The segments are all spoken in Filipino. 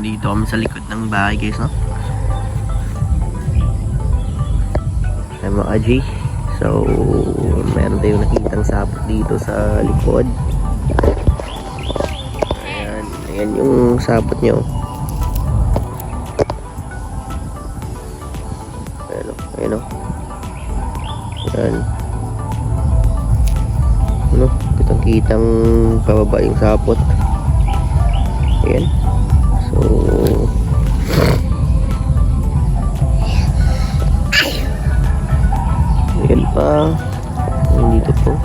naman sa likod ng bahay guys, no? Ay mga. So, meron tayong nakitang sapot dito sa likod. Ayan, ayan yung sapot nyo. Ayan o, ayan o. Ayan. Ano, kitang kitang pababa yung sapot. Ayan. So, ayan pa. Ayan dito po.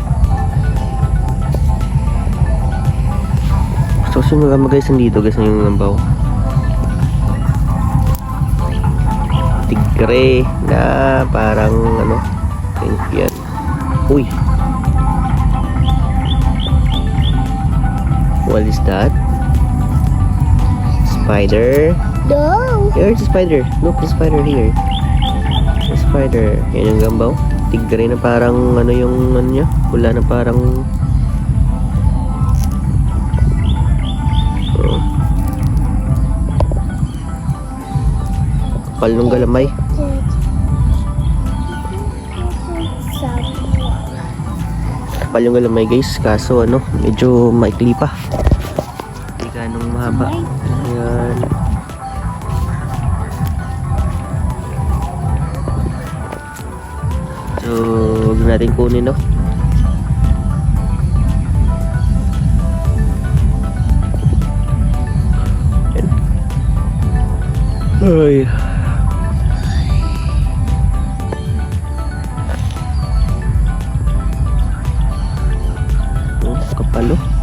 Gusto ko mga guys nandito guys yung lambaw. Tigre na parang ano, pink yan. Uy! What is that? Spider. No. Here's a spider. Look, the spider here. The spider. Yan yung gambaw. Tigre na parang ano yung ano niya. Wala na parang... Oh. Kapal nung galamay. Kapal yung galamay guys. Kaso ano, medyo maikli pa. Hindi ganong mahaba. Ayan. So, huwag natin kunin, no? Yan. Ay. Oh, kapalo.